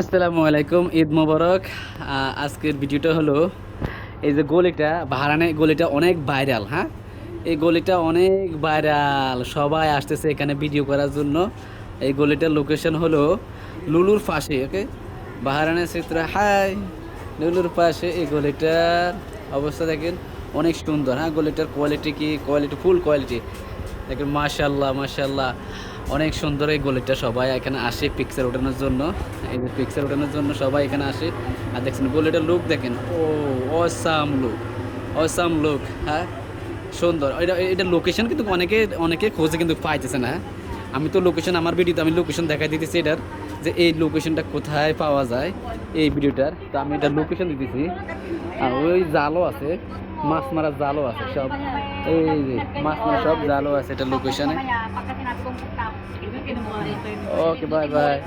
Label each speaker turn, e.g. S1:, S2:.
S1: আসসালামু আলাইকুম, ঈদ মোবারক। আজকের ভিডিওটা হলো এই যে গলিটা, ভাড়ানে গলিটা অনেক ভাইরাল হ্যাঁ? এই গলিটা অনেক ভাইরাল সবাই আসতেছে এখানে ভিডিও করার জন্য। এই গলিটার লোকেশন হলো লুলুর পাশে, ওকে? বাহারানের চিত্র, হাই, লুলুর পাশে এই গলিটার অবস্থা দেখেন অনেক সুন্দর হ্যাঁ? গলিটার কোয়ালিটি কি? কোয়ালিটি ফুল কোয়ালিটি দেখেন মাশাল্লাহ মাশাল্লাহ অনেক সুন্দর এই গলিটা সবাই এখানে আসে পিকচার ওঠানোর জন্য। এই যে পিকচার ওঠানোর জন্য সবাই এখানে আসে। আর দেখছেন, গলিটার লুক দেখেন। ও অসাম লুক অসাম লুক হ্যাঁ? সুন্দর। এটা এটা লোকেশন কিন্তু অনেকে অনেকে খোঁজে কিন্তু পাইতেছে না হ্যাঁ? আমি তো লোকেশন আমার ভিডিওতে আমি লোকেশন দেখাই দিতেছি এটার, যে এই লোকেশনটা কোথায় পাওয়া যায় এই ভিডিওটার তো আমি এটার লোকেশন দিতেছি। আর ওই জালও আছে। মাছ মারার জালও আছে সব এই যে মাছ মারা সব জালও আছে এটা লোকেশনে
S2: Kaya pagka sinabi kong stop, kinuha rin ko yung
S1: okay bye bye